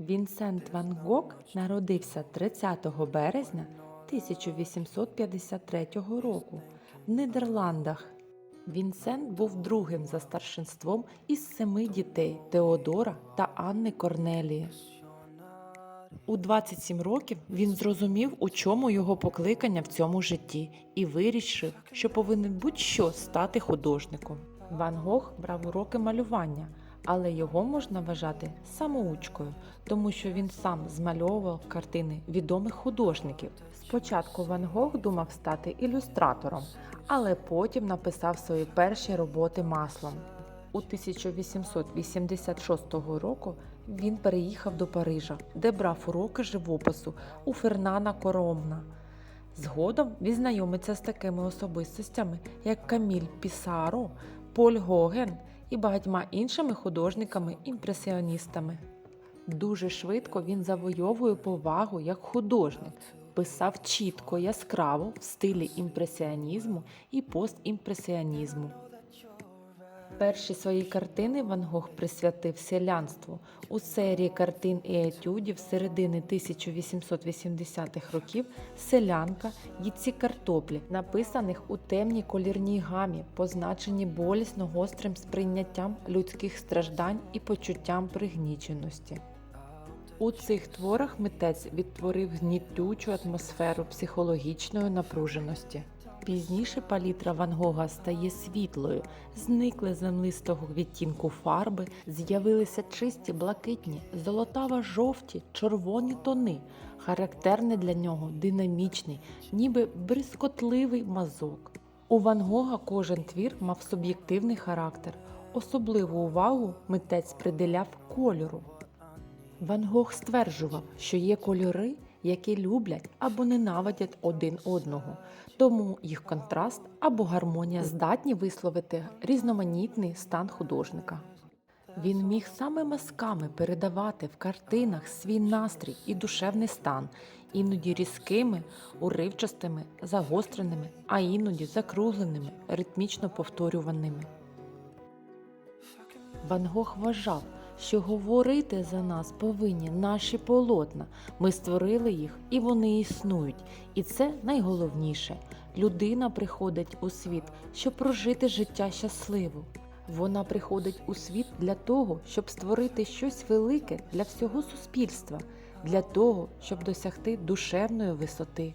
Вінсент Ван Гог народився 30 березня 1853 року в Нідерландах. Вінсент був другим за старшинством із семи дітей Теодора та Анни Корнелії. У 27 років він зрозумів, у чому його покликання в цьому житті, і вирішив, що повинен будь-що стати художником. Ван Гог брав уроки малювання, але його можна вважати самоучкою, тому що він сам змальовував картини відомих художників. Спочатку Ван Гог думав стати ілюстратором, але потім написав свої перші роботи маслом. У 1886 року він переїхав до Парижа, де брав уроки живопису у Фернана Коромна. Згодом він знайомиться з такими особистостями, як Каміль Пісаро, Поль Гоген і багатьма іншими художниками-імпресіоністами. Дуже швидко він завойовує повагу як художник, писав чітко, яскраво в стилі імпресіонізму і постімпресіонізму. Перші свої картини Ван Гог присвятив селянству. У серії картин і етюдів середини 1880-х років Селянка і ці картоплі, написаних у темній колірній гамі, позначені болісно гострим сприйняттям людських страждань і почуттям пригніченості. У цих творах митець відтворив гнітючу атмосферу психологічної напруженості. Пізніше палітра Ван Гога стає світлою, зникли землистого відтінку фарби, з'явилися чисті блакитні, золотаво-жовті, червоні тони, характерний для нього динамічний, ніби бризкотливий мазок. У Ван Гога кожен твір мав суб'єктивний характер. Особливу увагу митець приділяв кольору. Ван Гог стверджував, що є кольори, які люблять або ненавидять один одного, тому їх контраст або гармонія здатні висловити різноманітний стан художника. Він міг саме мазками передавати в картинах свій настрій і душевний стан, іноді різкими, уривчастими, загостреними, а іноді закругленими, ритмічно повторюваними. Ван Гог вважав, що говорити за нас повинні наші полотна. Ми створили їх і вони існують. І це найголовніше. Людина приходить у світ, щоб прожити життя щасливо. Вона приходить у світ для того, щоб створити щось велике для всього суспільства, для того, щоб досягти душевної висоти.